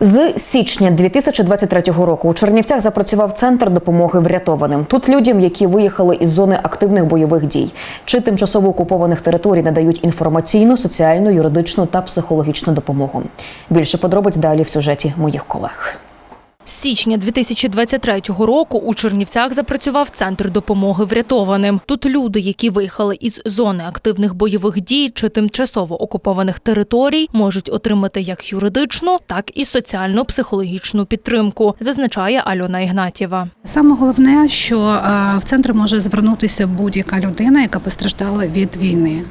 З січня 2023 року у Чернівцях запрацював центр допомоги врятованим. Тут людям, які виїхали із зони активних бойових дій чи тимчасово окупованих територій, надають інформаційну, соціальну, юридичну та психологічну допомогу. Більше подробиць далі в сюжеті моїх колег. З січня 2023 року у Чернівцях запрацював центр допомоги врятованим. Тут люди, які виїхали із зони активних бойових дій чи тимчасово окупованих територій, можуть отримати як юридичну, так і соціально-психологічну підтримку, зазначає Альона Ігнатєва. Саме головне, що е, в центр може звернутися будь-яка людина, яка постраждала від війни.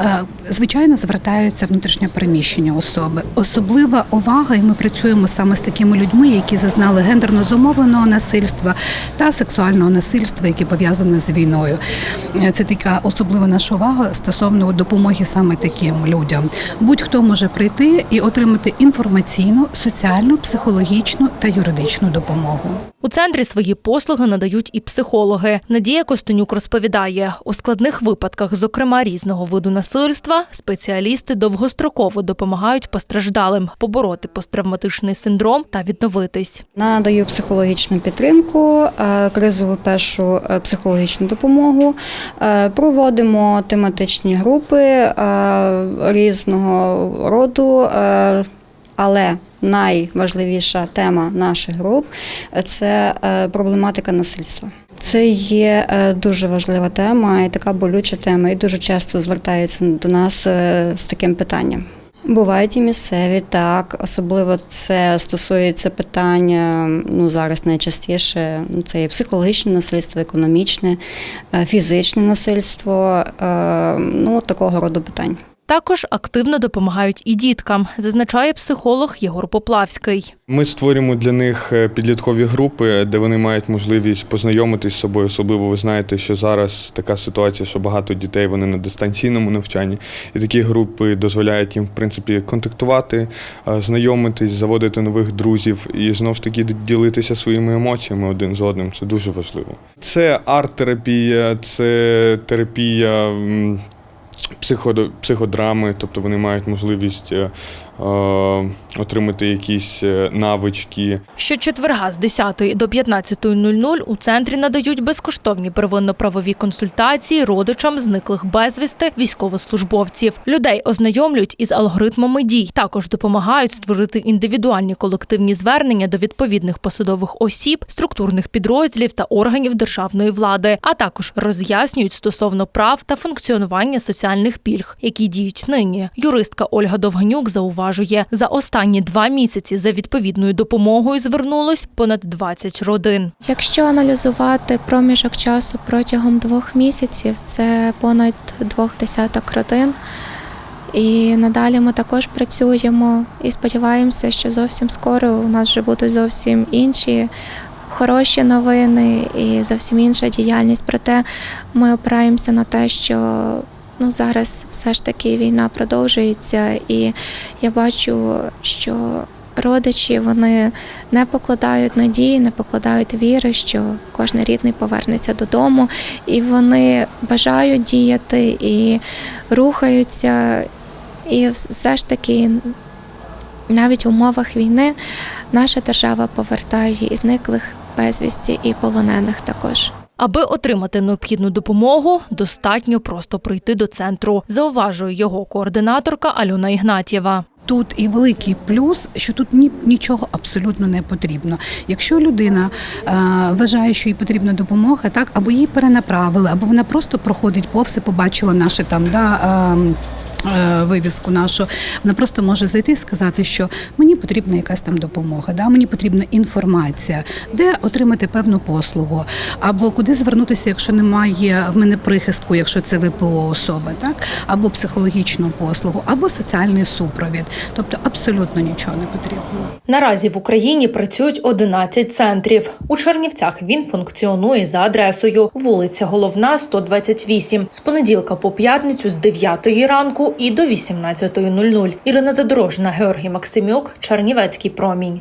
Е, Звичайно, звертаються внутрішньо переміщені особи. Особлива увага, і ми працюємо саме з такими людьми, які зазнали гендерно зумовленого насильства та сексуального насильства, які пов'язані з війною. Е, Це така особлива наша увага стосовно допомоги саме таким людям. Будь-хто може прийти і отримати інформаційну, соціальну, психологічну та юридичну допомогу. У центрі свої послуги надають і психологи. Надія Костенюк розповідає, у складних випадках, зокрема різного виду насильства, спеціалісти довгостроково допомагають постраждалим побороти посттравматичний синдром та відновитись. Надаю психологічну підтримку, е, кризову першу е, психологічну допомогу. Е, Проводимо тематичні групи різного роду, але найважливіша тема наших груп це проблематика насильства. Це є е, дуже важлива тема і така болюча тема, і дуже часто звертаються до нас е, з таким питанням. Бувають і місцеві, так. Особливо це стосується питання ну зараз найчастіше ну, це і психологічне насильство, економічне, е, фізичне насильство, ну такого роду питань. Також активно допомагають і діткам, зазначає психолог Єгор Поплавський. Ми створюємо для них е, підліткові групи, де вони мають можливість познайомитись з собою. Особливо ви знаєте, що зараз така ситуація, що багато дітей вони на дистанційному навчанні, і такі групи дозволяють їм, в принципі, контактувати, е, знайомитись, заводити нових друзів і знову ж таки ділитися своїми емоціями один з одним. Це дуже важливо. Це арт-терапія, це терапія. Психодрами, тобто вони мають можливість е, е, отримати якісь е, навички. Щочетверга з 10 до 15.00 у центрі надають безкоштовні первинно-правові консультації родичам зниклих безвісти військовослужбовців. Людей ознайомлюють із алгоритмами дій. Також допомагають створити індивідуальні колективні звернення до відповідних посадових осіб, структурних підрозділів та органів державної влади, а також роз'яснюють стосовно прав та функціонування соціальних пільг, які діють нині. Юристка Ольга Довганюк зауважує, за останні два місяці за відповідною допомогою звернулось понад 20 родин. Якщо аналізувати проміжок часу протягом двох місяців, це понад двох десяток родин. І надалі ми також працюємо і сподіваємося, що зовсім скоро у нас вже будуть зовсім інші хороші новини і зовсім інша діяльність. Проте ми опираємося на те, що ну, зараз все ж таки війна продовжується, і я бачу, що родичі вони не покладають надії, не покладають віри, що кожен рідний повернеться додому, і вони бажають діяти і рухаються. І все ж таки, навіть в умовах війни, наша держава повертає і зниклих безвісті, і полонених також. Аби отримати необхідну допомогу, достатньо просто прийти до центру, зауважує його координаторка Альона Ігнатєва. Тут і великий плюс, що тут ні, нічого абсолютно не потрібно. Якщо людина е, вважає, що їй потрібна допомога, так або її перенаправили, або вона просто проходить повз і побачила наше там да. Е, Вивіску нашу, вона просто може зайти і сказати, що мені потрібна якась там допомога, да? мені потрібна інформація, де отримати певну послугу, або куди звернутися, якщо немає в мене прихистку, якщо це ВПО особа, так або психологічну послугу, або соціальний супровід. Тобто абсолютно нічого не потрібно. Наразі в Україні працюють 11 центрів. У Чернівцях він функціонує за адресою вулиця Головна, 128, з понеділка по п'ятницю з 9 ранку і до 18.00. Ірина Задорожна, Георгій Максимюк, Чернівецький промінь.